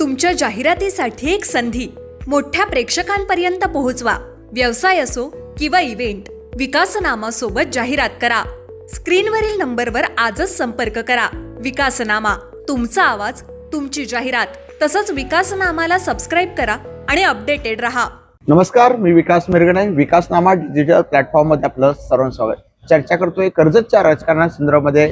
तुमच्या जाहिरातीसाठी एक संधी. मोठ्या प्रेक्षकांपर्यंत पोहोचवा. व्यवसाय असो किंवा इव्हेंट विकासनामा सोबत जाहिरात करा. स्क्रीनवरील नंबरवर आजच संपर्क करा. विकासनामा तुमचा आवाज तुमची जाहिरात तसंच विकासनामाला सबस्क्राईब करा आणि अपडेटेड रहा. नमस्कार मी विकास मिरगणे. विकासनामा डिजिटल प्लॅटफॉर्ममध्ये आपलं सर्वांचं स्वागत. चर्चा करतोय कर्जतच्या राजकारणासंदर्भामध्ये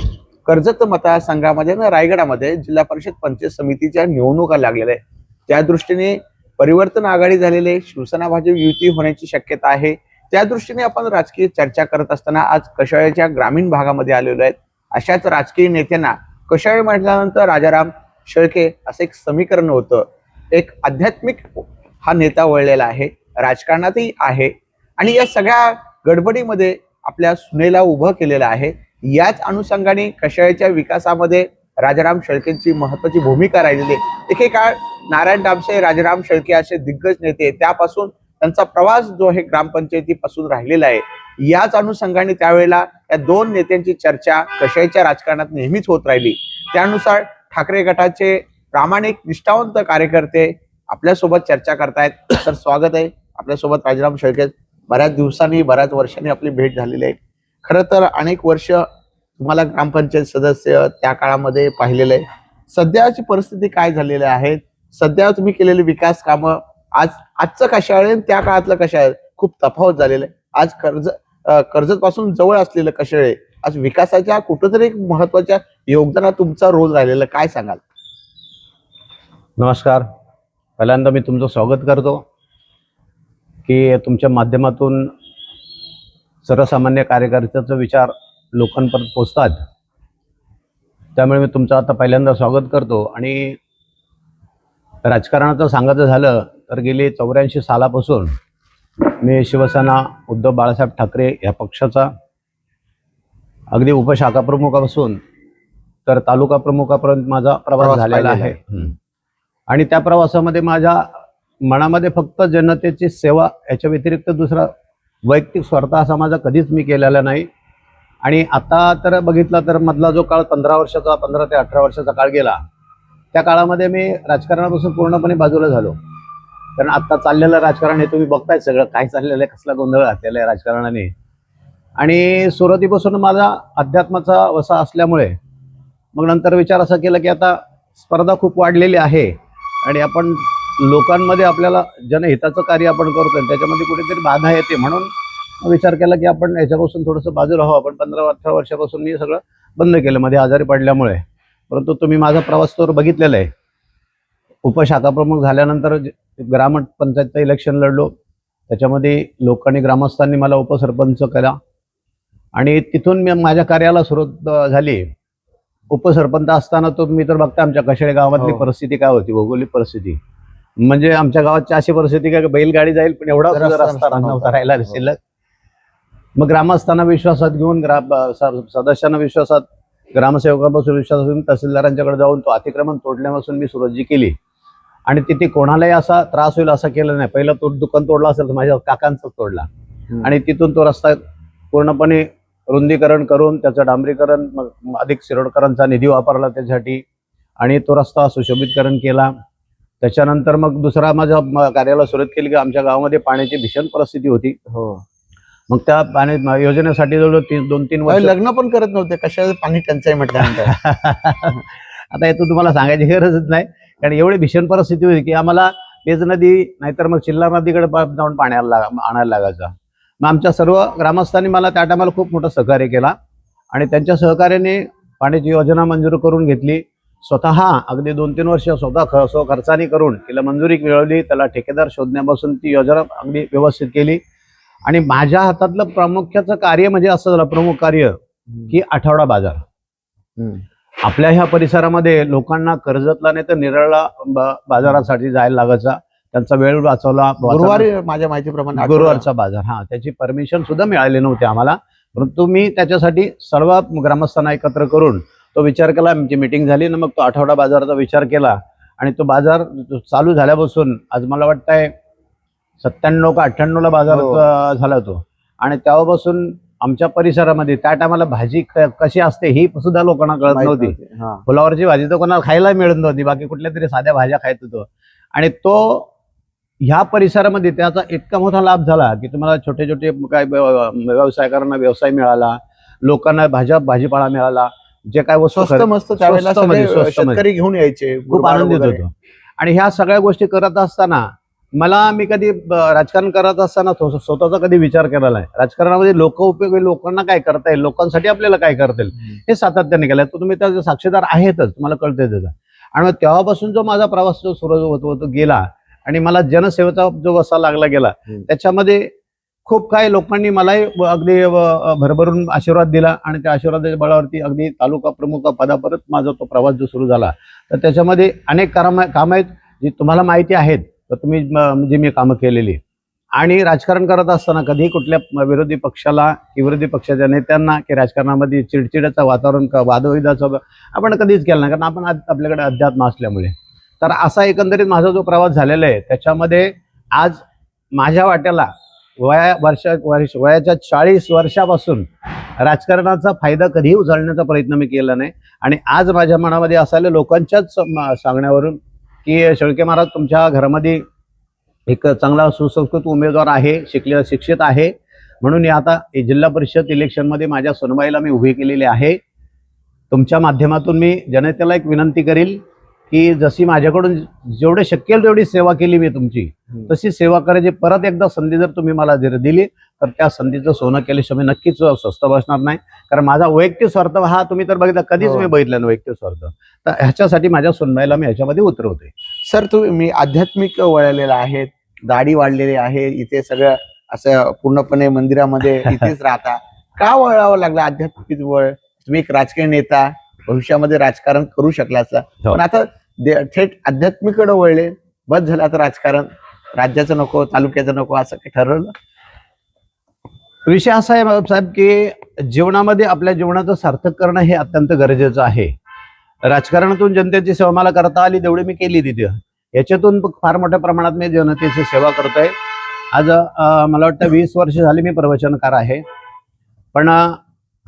कर्जत मतदारसंघामध्ये ना रायगडामध्ये जिल्हा परिषद पंचायत समितीच्या निवडणुका लागलेल्या आहेत. त्या दृष्टीने परिवर्तन आघाडी झालेले शिवसेना भाजप युती होण्याची शक्यता आहे. त्या दृष्टीने आपण राजकीय चर्चा करत असताना आज कशाळ्याच्या ग्रामीण भागामध्ये आलेलो आहेत. अशाच राजकीय नेत्यांना कशाळे म्हटल्यानंतर राजाराम शेळके असं एक समीकरण होतं. एक आध्यात्मिक हा नेता वळलेला आहे. राजकारणातही आहे. आणि या सगळ्या गडबडीमध्ये आपल्या सुनेला उभं केलेलं आहे. याच अनुषंगाने कशाळ्याच्या विकासामध्ये राजाराम शेळकेंची महत्वाची भूमिका राहिलेली आहे. एकेकाळ नारायण डामसे राजाराम शेळके असे दिग्गज नेते त्यापासून त्यांचा प्रवास जो आहे ग्रामपंचायतीपासून राहिलेला आहे. याच अनुषंगाने त्यावेळेला या दोन नेत्यांची चर्चा कशाईच्या राजकारणात नेहमीच होत राहिली. त्यानुसार ठाकरे गटाचे प्रामाणिक निष्ठावंत कार्यकर्ते आपल्यासोबत चर्चा करतायत. तर स्वागत आहे. आपल्यासोबत राजाराम शेळके बऱ्याच दिवसांनी बऱ्याच वर्षांनी आपली भेट झालेली आहे. खरं तर अनेक वर्ष तुम्हाला ग्रामपंचायत सदस्य त्या काळामध्ये पाहिलेलं आहे सध्याची परिस्थिती काय झालेली आहे? सध्या तुम्ही केलेली विकास कामं आज आजचं कशा आहे आणि त्या काळातलं कशा आहे खूप तफावत झालेलं आहे. आज कर्ज कर्जत पासून जवळ असलेलं कशाळे आज विकासाच्या कुठंतरी एक महत्त्वाच्या योगदानात तुमचा रोल राहिलेला काय सांगाल? नमस्कार. पहिल्यांदा मी तुमचं स्वागत करतो की तुमच्या माध्यमातून सर्वसामान्य कार्यकर्त्याचा विचार लोकांपर्यंत पोचतात त्यामुळे मी तुमचं आता पहिल्यांदा स्वागत करतो आणि राजकारणाचं सांगायचं झालं तर गेली चौऱ्याऐंशी सालापासून मी शिवसेना उद्धव बाळासाहेब ठाकरे या पक्षाचा अगदी उपशाखा प्रमुखापासून तर तालुका प्रमुखापर्यंत माझा प्रवास झालेला आहे. आणि त्या प्रवासामध्ये माझ्या मनामध्ये फक्त जनतेची सेवा याच्या व्यतिरिक्त दुसरा वैयक्तिक स्वार्थ असा माझा कधीच मी केलेला नाही. आणि आता तर बघितला तर मधला जो काळ पंधरा वर्षाचा पंधरा ते अठरा वर्षाचा काळ गेला त्या काळामध्ये मी राजकारणापासून पूर्णपणे बाजूला झालो. कारण आत्ता चाललेलं राजकारण हे तुम्ही बघताय सगळं काय चाललेलं आहे कसला गोंधळ घातलेला आहे राजकारणाने. आणि सुरुवातीपासून माझा अध्यात्माचा वसा असल्यामुळे मग नंतर विचार असा केला की आता स्पर्धा खूप वाढलेली आहे. आणि आपण लोकांमध्ये आपल्याला जनहिताचं कार्य आपण करतोय त्याच्यामध्ये कुठेतरी बाधा येते म्हणून विचार केला की आपण याच्यापासून थोडंसं बाजूला हवं आपण पंधरा अठरा वर्षापासून मी सगळं बंद केलं मध्ये आजारी पडल्यामुळे. परंतु तुम्ही माझा प्रवास तर बघितलेला आहे. उपशाखा प्रमुख झाल्यानंतर ग्रामपंचायतचं इलेक्शन लढलो. त्याच्यामध्ये लोकांनी ग्रामस्थांनी मला उपसरपंच केला. आणि तिथून मी माझ्या कार्याला सुरुवात झाली. उपसरपंच असताना तो मी तर बघता आमच्या कशाळे गावातली हो. परिस्थिती काय होती भौगोलिक परिस्थिती. म्हणजे आमच्या गावाची अशी परिस्थिती काय बैलगाडी जाईल पण एवढा रस्ता नव्हता. राहिला हो. शिल्लक मग ग्रामस्थांना विश्वासात घेऊन ग्राम सदस्यांना विश्वासात ग्रामसेवकापासून विश्वासात घेऊन तहसीलदारांच्याकडे जाऊन तो अतिक्रमण तोडल्यापासून मी सुरुवात केली आणि तिथे कोणालाही असा त्रास होईल असं केलं नाही पहिला तो दुकान तोडला असेल तर माझ्या काकांचा तोडला. आणि तिथून तो रस्ता पूर्णपणे रुंदीकरण करून त्याचं डांबरीकरण मग अधिक शिरोडकरांचा निधी वापरला त्याच्यासाठी आणि तो रस्ता सुशोभितकरण केला त्याच्यानंतर मग दुसरा माझ्या कार्याला सुरुवात केली की आमच्या गावामध्ये पाण्याची भीषण परिस्थिती होती. हो. मग त्या पाणी योजनेसाठी जवळ तीन दोन तीन वर्ष लग्न पण करत नव्हते. कशाला पाणी टंचाई म्हटल्यानंतर? आता यातून तुम्हाला सांगायची गरजच नाही. कारण एवढी भीषण परिस्थिती होती की आम्हाला पेज नदी नाहीतर मग चिल्लार नदीकडे जाऊन पाण्याला लाग- आणायला लागायचं. मग आमच्या सर्व ग्रामस्थांनी मला त्या टायमाला खूप मोठं सहकार्य केला. आणि त्यांच्या सहकार्याने पाण्याची योजना मंजूर करून घेतली. स्वतः अगदी दोन तीन वर्ष स्वतः ख स्व खर्चाने करून तिला मंजुरी मिळवली त्याला ठेकेदार शोधण्यापासून ती योजना अगदी व्यवस्थित केली. आणि माझ्या हातातलं प्रामुख्याचं कार्य म्हणजे असं झालं प्रमुख कार्य की आठवडा बाजार. आपल्या ह्या परिसरामध्ये लोकांना कर्जतला नाही तर निरळला बाजारासाठी जायला लागायचा. त्यांचा वेळ वाचवला गुरुवारी माझ्या माहितीप्रमाणे गुरुवारचा बाजार हा. त्याची परमिशन सुद्धा मिळाली नव्हती आम्हाला. परंतु मी त्याच्यासाठी सर्व ग्रामस्थांना एकत्र करून तो विचार केला आमची मिटिंग झाली ना मग तो आठवडा बाजाराचा विचार केला. आणि तो बाजार चालू झाल्यापासून आज मला वाटतंय सत्त्याण्णव का अठ्ठ्याण्णवला बाजार हो. झाला तो आणि तेव्हापासून आमच्या परिसरामध्ये त्या टायमाला भाजी कशी असते ही सुद्धा लोकांना कळत नव्हती. फुलावरची भाजी तर कोणाला खायला मिळत नव्हती बाकी कुठल्या तरी साध्या भाज्या खायत होतो. आणि तो ह्या परिसरामध्ये त्याचा इतका मोठा लाभ झाला की तुम्हाला छोटे छोटे काय व्य- व्यवसायकांना व्यवसाय मिळाला लोकांना भाज्या भाजीपाला मिळाला. जे काय वस्तू स्वस्त मस्त त्यावेळेला सगळे स्वस्तमध्ये. शेतकरी घेऊन यायचे खूप आनंदित. होतो आणि ह्या सगळ्या गोष्टी करत असताना मला मी कधी राजकारण करत असताना स्वतःचा कधी विचार केलेला नाही राजकारणामध्ये लोक उपयोगी लोकांना काय करता येईल लोकांसाठी आपल्याला काय करता येईल. हे सातत्याने केलं तर तुम्ही त्याचे साक्षीदार आहेतच तुम्हाला कळतंय त्याचं आणि मग तेव्हापासून जो माझा प्रवास जो सुरू होतो तो गेला आणि मला जनसेवेचा जो वसा लागला गेला. त्याच्यामध्ये खूप काही लोकांनी मलाही अगदी भरभरून आशीर्वाद दिला आणि त्या आशीर्वादाच्या बळावरती अगदी तालुका प्रमुख पदापर्यंत माझा तो प्रवास जो सुरू झाला. तर त्याच्यामध्ये अनेक काम कामं आहेत जी तुम्हाला माहिती आहेत तर तुम्ही म्हणजे मी कामं केलेली. आणि राजकारण करत असताना कधीही कुठल्या विरोधी पक्षाला की विरोधी पक्षाच्या नेत्यांना की राजकारणामध्ये चिडचिडाचं वातावरण वादविदाचं आपण कधीच केलं नाही. कारण आपण आज आपल्याकडे अध्यात्म असल्यामुळे. तर असा एकंदरीत माझा जो प्रवास झालेला आहे त्याच्यामध्ये आज माझ्या वाट्याला वया वर्षा वर्ष वयाच्या चाळीस वर्षापासून राजकारणाचा फायदा कधीही उचलण्याचा प्रयत्न मी केला नाही. आणि आज माझ्या मनामध्ये असायला लोकांच्याच सांगण्यावरून की शेळके महाराज तुमच्या घरामध्ये एक चांगला सुसंस्कृत उमेदवार आहे शिकले शिक्षित आहे. म्हणून मी आता जिल्हा परिषद इलेक्शनमध्ये माझ्या सुनबाईला मी उभी केलेली आहे. तुमच्या माध्यमातून मी जनतेला एक विनंती करील की जशी माझ्याकडून जेवढे शक्य तेवढी सेवा केली मी तुमची. तशी सेवा करायची. परत एकदा संधी जर तुम्ही मला जर दिली तर त्या संधीचं सोनं केल्याशिवाय मी नक्कीच स्वस्त बसणार नाही. कारण माझा वैयक्तिक स्वार्थ हा तुम्ही तर बघितला कधीच हो. मी बघितला नाही वैयक्तिक स्वार्थ. तर ह्याच्यासाठी माझ्या सुनबाईला मी ह्याच्यामध्ये उतरवते सर तुम्ही मी आध्यात्मिक वळलेला आहे दाढी वाढलेली आहे इथे सगळं असं पूर्णपणे मंदिरामध्ये इथेच राहता. का वळावं लागलं आध्यात्मिक वळ? तुम्ही एक राजकीय नेता भविष्यामध्ये राजकारण करू शकला असता. हो. पण आता थेट आध्यात्मिकडे वळले बस झालं आता राजकारण. राज्याचं नको तालुक्याचं नको असं काही ठरवलं? विषय असा आहे साहेब की जीवनामध्ये आपल्या जीवनाचं सार्थक करणं हे अत्यंत गरजेचं आहे. राजकारणातून जनतेची सेवा मला करता आली तेवढी मी केली तिथे. याच्यातून फार मोठ्या प्रमाणात मी जनतेची सेवा करतोय. आज मला वाटतं वीस वर्ष झाली मी प्रवचनकार आहे. पण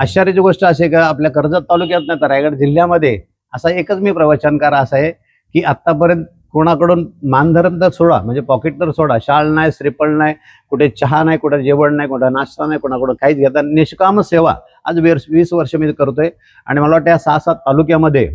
आश्चर्याची गोष्ट अशी का आपल्या कर्जत तालुक्यात नाही तर रायगड जिल्ह्यामध्ये असा एकच मी प्रवचनकार असा आहे की आत्तापर्यंत कोणाकडून मानधरण तर सोडा म्हणजे पॉकेट तर सोडा. शाळ नाही श्रीफळ नाही कुठे चहा नाही कुठे जेवण नाही कुठे नाश्ता नाही कोणाकडून काहीच घेता निष्काम सेवा. आज वीस वीस वर्ष मी करतोय आणि मला वाटतं या सहा सात तालुक्यामध्ये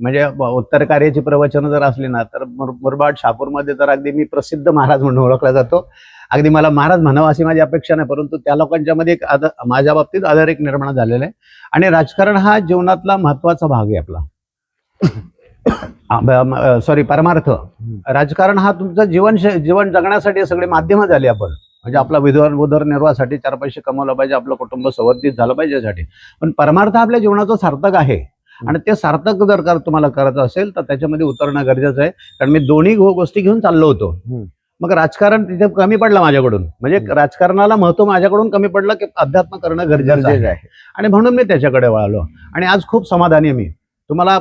म्हणजे उत्तर कार्याची प्रवचनं जर असली ना तर मुरबाड शापूरमध्ये तर अगदी मी प्रसिद्ध महाराज म्हणून ओळखला जातो. अगदी मला महाराज म्हणावं अशी माझी अपेक्षा नाही परंतु त्या लोकांच्या मध्ये एक आदर माझ्या बाबतीत आदर एक निर्माण झालेला आहे. आणि राजकारण हा जीवनातला महत्त्वाचा भाग आहे आपला. सॉरी परमार्थ. राजकारण हा तुमचं जीवन जीवन जगण्यासाठी सगळे माध्यम झाले आपण. म्हणजे आपला विधवर उदरनिर्वाहासाठी चार पैसे कमवलं पाहिजे आपलं कुटुंब संवर्धित झालं पाहिजे यासाठी. पण परमार्थ आपल्या जीवनाचं सार्थक आहे. आणि ते सार्थक जर का तुम्हाला करायचं असेल तर त्याच्यामध्ये उतरणं गरजेचं आहे. कारण मी दोन्ही गोष्टी घेऊन चाललो होतो. मग राजकारण तिथे कमी पडलं माझ्याकडून. म्हणजे. राजकारणाला महत्त्व माझ्याकडून कमी पडलं की अध्यात्म करणं गरजेचं आहे. आणि म्हणून मी त्याच्याकडे वळालो. आणि आज खूप समाधानी आहे मी. तुम्हाला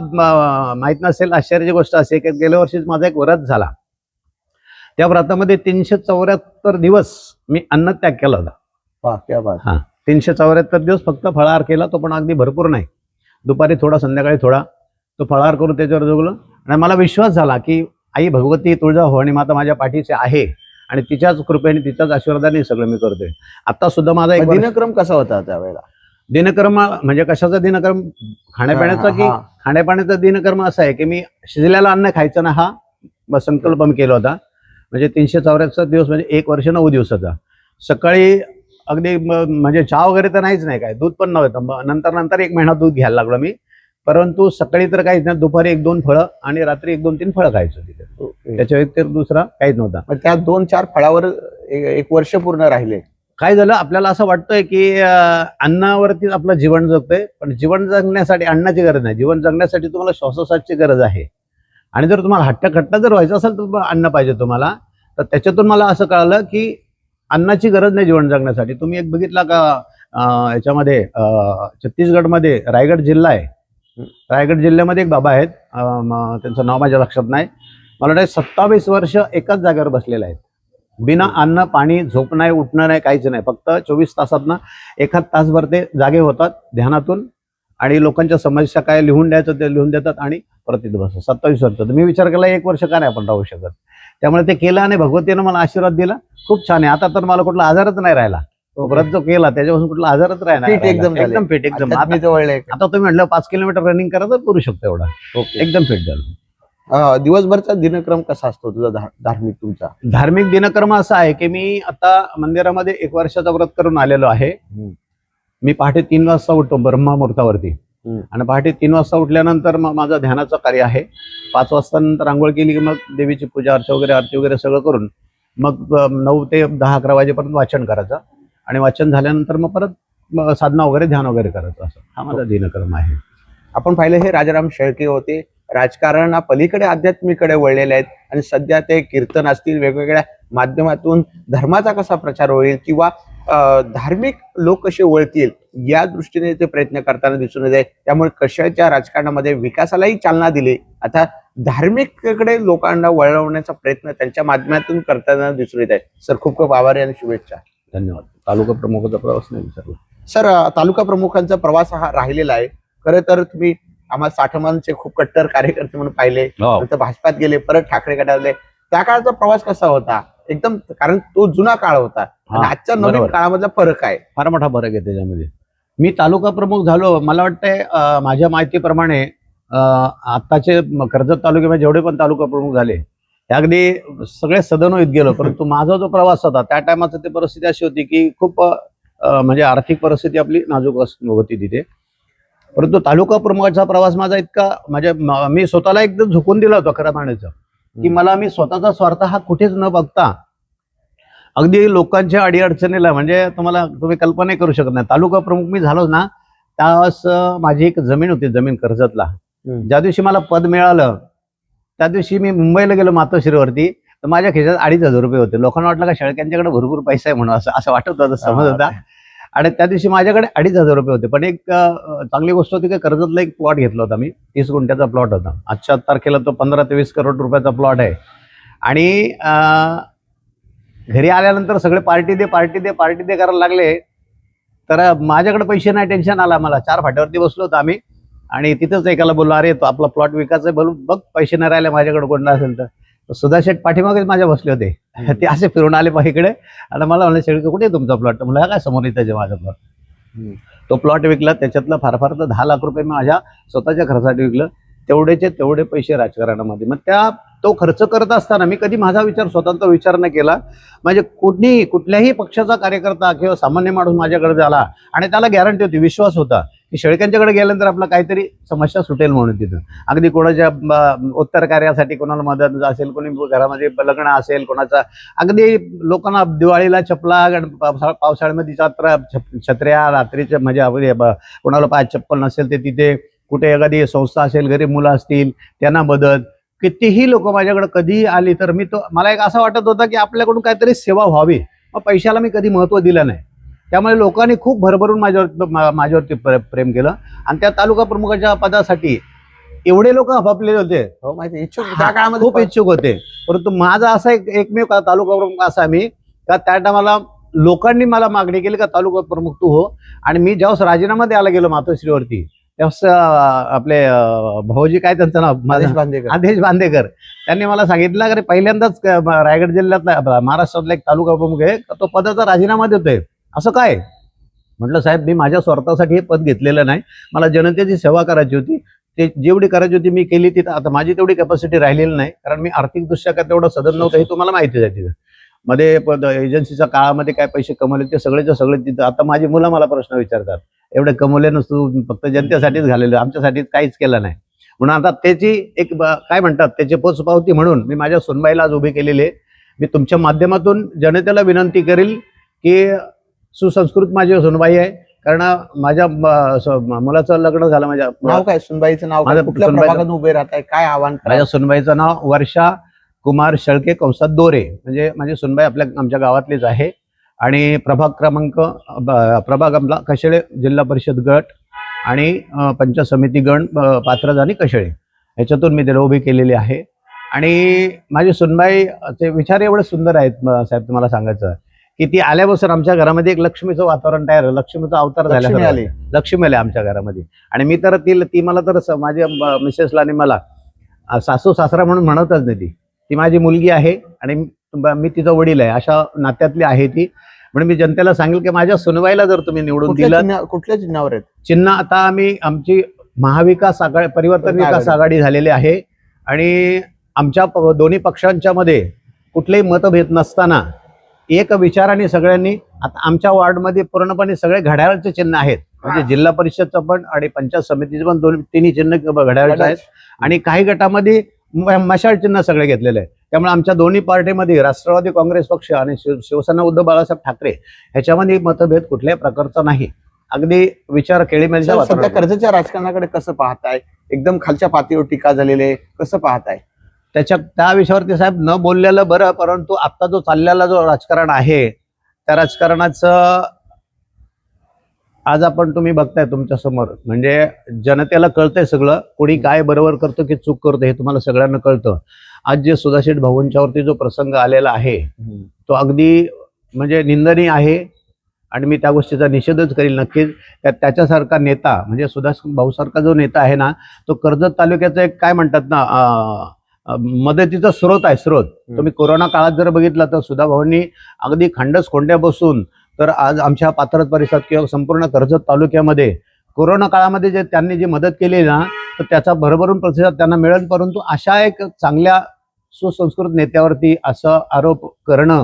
माहीत नसेल आश्चर्याची गोष्ट अशी आहे की गेल्या वर्षीच माझा एक व्रत झाला. त्या व्रतामध्ये तीनशे चौऱ्याहत्तर दिवस मी अन्नत्याग केला होता. हा. तीनशे चौऱ्याहत्तर दिवस फक्त फळाहार केला तो पण अगदी भरपूर नाही. दुपारी थोडा संध्याकाळी थोडा. तो फळाहार करून त्याच्यावर जगलो. आणि मला विश्वास झाला की आई भगवती तुळजा भवानी माता माझ्या पाठीशी आहे आणि तिच्याच कृपेने तिच्याच आशीर्वादाने सगळं मी करतोय. आता सुद्धा माझा एक दिनक्रम कसा होता त्यावेळेला? दिनकर्म म्हणजे कशाचा दिनकर्म? खाण्यापिण्याचा की. खाण्यापिण्याचा दिनकर्म असा आहे की मी शिजलेलं अन्न खायचं ना हा संकल्प मी केला होता. म्हणजे तीनशे चौऱ्याहत्तर दिवस म्हणजे एक वर्ष नऊ दिवसाचा. सकाळी अगदी म्हणजे चहा वगैरे तर नाहीच नाही काय दूध पण नव्हतं. नंतर नंतर एक महिना दूध घ्यायला लागलो मी. परंतु सकाळी तर काहीच नाही दुपारी एक दोन फळं आणि रात्री एक दोन तीन फळं खायचं तिथे. त्याच्या व्यतिरिक्त दुसरा काहीच नव्हता. मग त्या दोन चार फळावर एक वर्ष पूर्ण राहिले. काय झालं आपल्याला असं वाटतंय की अन्नावरती आपलं जीवन जगतंय पण जीवन जगण्यासाठी अन्नाची गरज नाही. जीवन जगण्यासाठी तुम्हाला श्वासोश्वासची गरज आहे. आणि जर तुम्हाला हट्टखट्टा जर व्हायचं असेल तर अन्न पाहिजे तुम्हाला. तर त्याच्यातून मला असं कळालं की अन्नाची गरज नाही जीवन जगण्यासाठी. तुम्ही एक बघितला का याच्यामध्ये छत्तीसगडमध्ये रायगड जिल्हा आहे. रायगड जिल्ह्यामध्ये एक बाबा आहेत. त्यांचं नाव माझ्या लक्षात नाही. मला वाटतं सत्तावीस वर्ष एकाच जागेवर बसलेले आहेत. बिना अन्न पाणी झोप नाही उठणं नाही काहीच नाही. फक्त चोवीस तासातनं एखाद तासभर ते जागे होतात ध्यानातून आणि लोकांच्या समस्या काय लिहून द्यायचं ते लिहून देतात आणि परत बसतात. सत्तावीस वर्ष. तर मी विचार केला एक वर्ष का नाही आपण राहू शकत? त्यामुळे ते केलं आणि भगवतीनं मला आशीर्वाद दिला. खूप छान आहे. आता तर मला कुठला आजारच नाही राहिला. तो व्रत जो केला त्याच्यापासून कुठला आजारच राहिला Fit एकदम झाले. एकदम फिट एकदम आता जवळ आहे. आता तुम्ही म्हटलं पाच किलोमीटर रनिंग करा तर करू शकतो एवढा ओके. एकदम फिट झालं अं, दिवसभरचा दिनक्रम कसा असतो तुझा धा- धार्मिक तुमचा धार्मिक दिनक्रम असा आहे की मी आता मंदिरामध्ये एक वर्षाचा व्रत करून आलेलो आहे हम्म. मी पहाटे तीन वाजता उठतो ब्रह्मामुहूर्तावरती हम्म. आणि पहाटे तीन वाजता उठल्यानंतर मग माझं ध्यानाचं कार्य आहे पाच वाजता नंतर आंघोळ केली की मग देवीची पूजा अर्चा वगैरे आरती वगैरे सगळं करून मग अ, नऊ ते दहा अकरा वाजेपर्यंत वाचन करायचं आणि वाचन झाल्यानंतर मग परत साधना वगैरे ध्यान वगैरे करायचं असं. हा माझा दिनक्रम आहे. आपण पाहिलं हे राजाराम शेळके होते. राजकारणा पलीकडे आध्यात्मिकडे वळलेले आहेत आणि सध्या ते कीर्तन असतील वेगवेगळ्या माध्यमातून धर्माचा कसा प्रचार होईल किंवा धार्मिक लोक कसे वळतील या दृष्टीने ते प्रयत्न करताना दिसून येते त्यामुळे कशाच्या राजकारणामध्ये विकासालाही चालना दिली. आता धार्मिककडे लोकांना वळवण्याचा प्रयत्न त्यांच्या माध्यमातून करताना दिसून येत आहे सर खूप खूप आभारी आणि शुभेच्छा. धन्यवाद. तालुका प्रमुखाचा प्रवास नाही विचारला सर तालुका प्रमुखांचा प्रवास हा राहिलेला आहे. खरं तर तुम्ही आम्हाला साठमांचे खूप कट्टर कार्यकर्ते म्हणून पाहिले. हो. नंतर भाजपात गेले परत ठाकरे गटातले. त्या काळाचा प्रवास कसा होता? एकदम कारण तो जुना काळ होता. आणि आजच्या नवीन. काळामधला फरक आहे. फार मोठा फरक आहे त्याच्यामध्ये. मी तालुका प्रमुख झालो. मला वाटतंय माझ्या माहितीप्रमाणे आत्ताचे कर्जत तालुक्यामध्ये जेवढे पण तालुका प्रमुख झाले अगदी सगळे सदनोईत गेलो परंतु माझा जो प्रवास होता त्या टायमाचं ते परिस्थिती अशी होती की खूप म्हणजे आर्थिक परिस्थिती आपली नाजूक होती तिथे. परंतु तालुका प्रमुखाचा प्रवास माझा इतका म्हणजे म- स्वतःला एकदम झुकून दिला होता खरं म्हणायचं की मला मी स्वतःचा स्वार्थ हा कुठेच न बघता अगदी लोकांच्या अडीअडचणीला म्हणजे तुम्हाला तुम्ही कल्पना करू शकत नाही. तालुका प्रमुख मी झालो ना त्यावेळेस माझी एक जमीन होती जमीन कर्जतला. ज्या दिवशी मला पद मिळालं त्या दिवशी मी मुंबईला गेलो मातोश्रीवरती तर माझ्या खिशात अडीच हजार रुपये होते. लोकांना वाटलं का शेळक्यांच्याकडे भरपूर पैसा आहे म्हणून असं असं वाटत होतं समज होता. आणि त्या दिवशी माझ्याकडे अडीच हजार रुपये होते. पण एक चांगली गोष्ट होती की कर्जतला एक प्लॉट घेतला होता मी तीस गुंठ्याचा प्लॉट होता. आजच्या तारखेला तो पंधरा ते वीस करोड रुपयाचा प्लॉट आहे. आणि घरी आल्यानंतर सगळे पार्टी दे पार्टी दे पार्टी दे करायला लागले. तर माझ्याकडे पैसे नाही टेन्शन आला. मला चार फाट्यावरती बसलो होतो आम्ही. आणि तिथंच एकाला बोललो अरे तो आपला प्लॉट विकायचा आहे बोलू बघ पैसे नाही राहिले माझ्याकडे कोणता असेल तर. तर सुधा शेठ पाठीमागेच माझ्या बसले होते. ते असे फिरून आले इकडे. आणि मला म्हणले शेळके कुठे तुमचा प्लॉट म्हणलं "हा काय समोर आहे माझा प्लॉट. तो प्लॉट विकला त्याच्यातलं फार फार तर दहा लाख रुपये मी माझ्या स्वतःच्या खर्चासाठी विकलं. तेवढेचे तेवढे पैसे राजकारणामध्ये. मग त्या तो खर्च करत असताना मी कधी माझा विचार स्वतंत्र विचार नाही केला. म्हणजे कुठली कुठल्याही पक्षाचा कार्यकर्ता किंवा सामान्य माणूस माझ्याकडे झाला आणि त्याला गॅरंटी होती विश्वास होता. की शेळक्यांच्याकडे गेल्यानंतर आपला काहीतरी समस्या सुटेल म्हणून तिथं. अगदी कोणाच्या उत्तर कार्यासाठी कोणाला मदत असेल कोणी घरामध्ये लग्न असेल कोणाचा अगदी लोकांना दिवाळीला चपला पावसाळ्यामध्ये जात्रा छत्र्या रात्रीच्या म्हणजे कोणाला पाय चप्पल नसेल ते तिथे कुठे एखादी संस्था असेल गरीब मुलं असतील त्यांना मदत. कितीही लोक माझ्याकडे कधीही आली तर मी तो मला एक असं वाटत होता की आपल्याकडून काहीतरी सेवा व्हावी. मग पैशाला मी कधी महत्त्व दिलं नाही. त्यामुळे लोकांनी खूप भरभरून माझ्यावर माझ्यावरती प्र- प्रेम केलं. आणि त्या तालुका प्रमुखाच्या पदासाठी एवढे लोक हपापलेले होते. हो इच्छुक त्या काळामध्ये खूप इच्छुक होते. परंतु माझा असा एक एकमेव तालुका प्रमुख असा मी का त्या टायमाला लोकांनी मला मागणी केली का तालुका प्रमुख तू हो. आणि मी ज्यावेळेस राजीनामा द्यायला गेलो मातोश्रीवरती त्यावेळेस आपले भाऊजी काय त्यांचं नाव? आदेश माझं बांदेकर. आदेश बांदेकर. त्यांनी मला सांगितलं अरे पहिल्यांदाच रायगड जिल्ह्यातला महाराष्ट्रातला एक तालुका प्रमुख आहे तो पदाचा राजीनामा देतोय? असं काय? म्हटलं साहेब मी माझ्या स्वार्थासाठी हे पद घेतलेलं नाही. मला जनतेची सेवा करायची होती. ते जेवढी करायची होती मी केली तिथं आता माझी तेवढी कॅपॅसिटी राहिलेली नाही. कारण मी आर्थिकदृष्ट्या काय तेवढं सदन नव्हतं हे तुम्हाला माहितीच आहे तिथं. मध्ये पद एजन्सीच्या काळामध्ये काय पैसे कमवले ते सगळेच्या सगळे तिथं. आता माझी मुलं मला प्रश्न विचारतात. एवढे कमवले नसतो फक्त जनतेसाठीच घालेले. आमच्यासाठी काहीच केलं नाही. म्हणून आता त्याची एक काय म्हणतात? त्याची पोचपावती म्हणून मी माझ्या सुनबाईला आज उभी केलेली आहे. मी तुमच्या माध्यमातून जनतेला विनंती करेल की सुसंस्कृत माझी सुनबाई आहे. कारण माझ्या मुलाचं लग्न झालं माझ्या नाव काय? सुनबाईचं नाव काय? माझं कुठल्या सुनबाईचं- प्रभागात उभे राहत आहे काय आव्हान माझ्या सुनबाईचं नाव वर्षा कुमार शेळके कंसात दोरे. म्हणजे माझी सुनबाई आपल्या आमच्या गावातलीच आहे. आणि प्रभाग क्रमांक प्रभाग आपला कशेळे जिल्हा परिषद गट आणि पंचायत समिती गण पात्रज आणि कशेळे. ह्याच्यातून मी त्याला उभी केलेली आहे. आणि माझी सुनबाई ते विचार एवढे सुंदर आहेत साहेब तुम्हाला सांगायचं. की ती आल्यापासून आमच्या घरामध्ये एक लक्ष्मीचं वातावरण तयार झालं. लक्ष्मीचा अवतार लक्ष्मी झाला आली. लक्ष्मी आली आमच्या घरामध्ये. आणि मी तर ती ती मला तर माझ्या मिसेसला आणि मला सासू सासरा म्हणून म्हणतच नाही ती. ती माझी मुलगी आहे आणि मी तिचा वडील आहे. अशा नात्यातली आहे ती. म्हणून मी जनतेला सांगेल की माझ्या सुनवाईला जर तुम्ही निवडून दिलं कुठल्या चिन्हावर आहेत? चिन्ह आता आम्ही आमची महाविकास आघाडी परिवर्तन विकास आघाडी झालेली आहे. आणि आमच्या दोन्ही पक्षांच्या मध्ये कुठलेही मतभेद नसताना एक विचाराने सगळ्यांनी आता आमच्या वार्डमध्ये पूर्णपणे सगळे घड्याळाचे चिन्ह आहेत. म्हणजे जिल्हा परिषदचं पण आणि पंचायत समितीचं पण दोन तिन्ही चिन्ह घड्याळाचे आहेत. आणि काही गटामध्ये मशाल चिन्ह सगळे घेतलेले आहे त्यामुळे आमच्या दोन्ही पार्टीमध्ये राष्ट्रवादी काँग्रेस पक्ष आणि शिव शिवसेना उद्धव बाळासाहेब ठाकरे ह्याच्यामध्ये मतभेद कुठल्याही प्रकारचा नाही. अगदी विचार केळीमेलच्या. कर्जच्या राजकारणाकडे कसं पाहताय? एकदम खालच्या पातळीवर टीका झालेली आहे. कसं पाहताय? त्याच्या त्या विषयावरती साहेब न बोललेलं बरं परंतु आता जो चाललेला जो राजकारण आहे त्या राजकारणाचं आज आपण तुम्ही बघताय तुमच्यासमोर. म्हणजे जनतेला कळतंय सगळं. कोणी काय बरोबर करतो की चूक करतो हे तुम्हाला सगळ्यांना कळतं. आज जे सुधाशेठ भाऊंच्यावरती जो प्रसंग आलेला आहे तो अगदी म्हणजे निंदनीय आहे आणि मी त्या गोष्टीचा निषेधच करील नक्कीच. त्या त्याच्यासारखा नेता म्हणजे सुधास भाऊसारखा जो नेता आहे ना तो कर्जत तालुक्याचा एक काय म्हणतात ना मदतीचा स्रोत आहे स्रोत. तुम्ही कोरोना काळात जर बघितलं तर सुधा भाऊंनी अगदी खंडस खोंड्या बसून तर आज आमच्या पात्रत परिसरात किंवा संपूर्ण कर्जत तालुक्यामध्ये कोरोना काळामध्ये जे त्यांनी जी मदत केली ना तर त्याचा भरभरून प्रतिसाद त्यांना मिळेल. परंतु अशा एक चांगल्या सुसंस्कृत नेत्यावरती असं आरोप करणं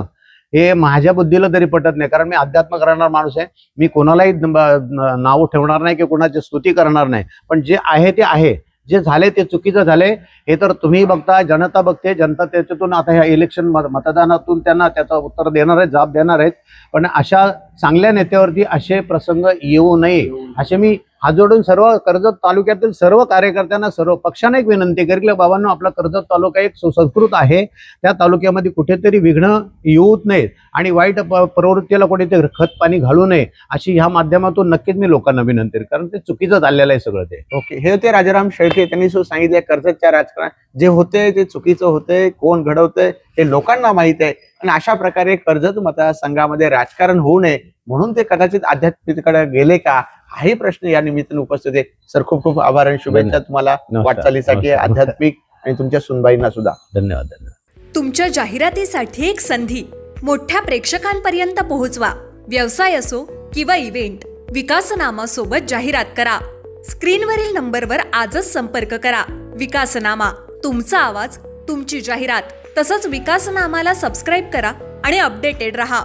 हे माझ्या बुद्धीला तरी पटत नाही. कारण मी अध्यात्म करणार माणूस आहे. मी कोणालाही नाव ठेवणार नाही की कोणाची स्तुती करणार नाही. पण जे आहे ते आहे. जे झाले ते चुकीचं झाले हे तर तुम्ही बघता जनता बघते जनता त्याच्यातून आता ह्या इलेक्शन मतदानातून त्यांना त्याचं उत्तर देणार आहेत जाब देणार आहेत. पण अशा चांगल्या नेत्यावरती असे प्रसंग येऊ नये. असे मी हात जोडून सर्व कर्जत तालुक्यातील सर्व कार्यकर्त्यांना सर्व पक्षांना एक विनंती करेल की बाबांनो आपला कर्जत तालुका एक सुसंस्कृत आहे. त्या तालुक्यामध्ये कुठेतरी विघ्न येऊच नाहीत आणि वाईट प्रवृत्तीला कुठेतरी खत पाणी घालू नये अशी ह्या माध्यमातून नक्कीच मी लोकांना विनंती कारण ते चुकीचं चाललेलं आहे सगळं ते. ओके. हे होते राजाराम शेळके. त्यांनी सो सांगितले कर्जतच्या राजकारण जे होते ते चुकीचं होते कोण घडवतंय हे लोकांना माहीत आहे. आणि अशा प्रकारे कर्जत मतदारसंघामध्ये राजकारण होऊ नये म्हणून ते कदाचित आध्यात्मिककडे गेले का हाही प्रश्न या निमित्ताने उपस्थित आहे सर खूप खूप आभार आणि शुभेच्छा. तुम्हाला. वाटचालीसाठी. आध्यात्मिक आणि तुमच्या सुनबाईंना सुद्धा. धन्यवाद धन्यवाद. तुमच्या जाहिरातीसाठी एक संधी. मोठ्या प्रेक्षकांपर्यंत पोहोचवा. व्यवसाय असो किंवा इव्हेंट विकासनामा सोबत जाहिरात करा. स्क्रीनवरील नंबरवर आजच संपर्क करा. विकासनामा तुमचा आवाज तुमची जाहिरात. तसंच विकास नामाला सबस्क्राईब करा आणि अपडेटेड रहा.